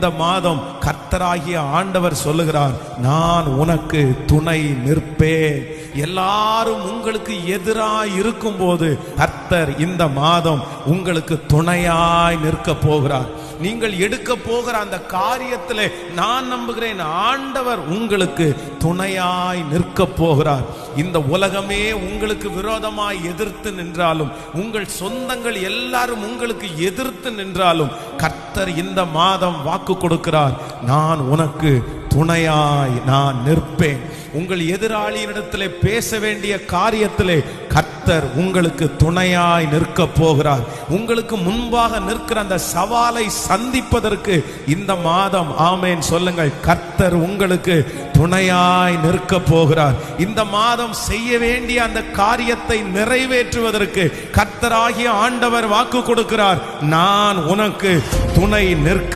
இந்த மாதம் கர்த்தராகிய ஆண்டவர் சொல்லுகிறார் நான் உனக்கு துணை நிற்பேன். எல்லாரும் உங்களுக்கு எதிராய் இருக்கும்போது கர்த்தர் இந்த மாதம் உங்களுக்கு துணையாய் நிற்க போகிறார். நீங்கள் எடுக்க போகிற அந்த காரியத்தில் நான் நம்புகிறேன். ஆண்டவர் உங்களுக்கு துணையாய் நிற்க போகிறார். இந்த உலகமே உங்களுக்கு விரோதமாய் எதிர்த்து நின்றாலும் உங்கள் சொந்தங்கள் எல்லாரும் உங்களுக்கு எதிர்த்து நின்றாலும் கர்த்தர் இந்த மாதம் வாக்கு கொடுக்கிறார். நான் உனக்கு துணையாய் நான் நிற்பேன். உங்கள் எதிராளியினிடத்திலே பேச வேண்டிய காரியத்திலே கர்த்தர் உங்களுக்கு துணையாய் நிற்க போகிறார். உங்களுக்கு முன்பாக நிற்கிற அந்த சவாலை சந்திப்பதற்கு இந்த மாதம் ஆமேன். சொல்லுங்கள் கர்த்தர் உங்களுக்கு துணையாய் நிற்க போகிறார். இந்த மாதம் செய்ய வேண்டிய அந்த காரியத்தை நிறைவேற்றுவதற்கு கர்த்தராகிய ஆண்டவர் வாக்கு கொடுக்கிறார். நான் உனக்கு துணை நிற்க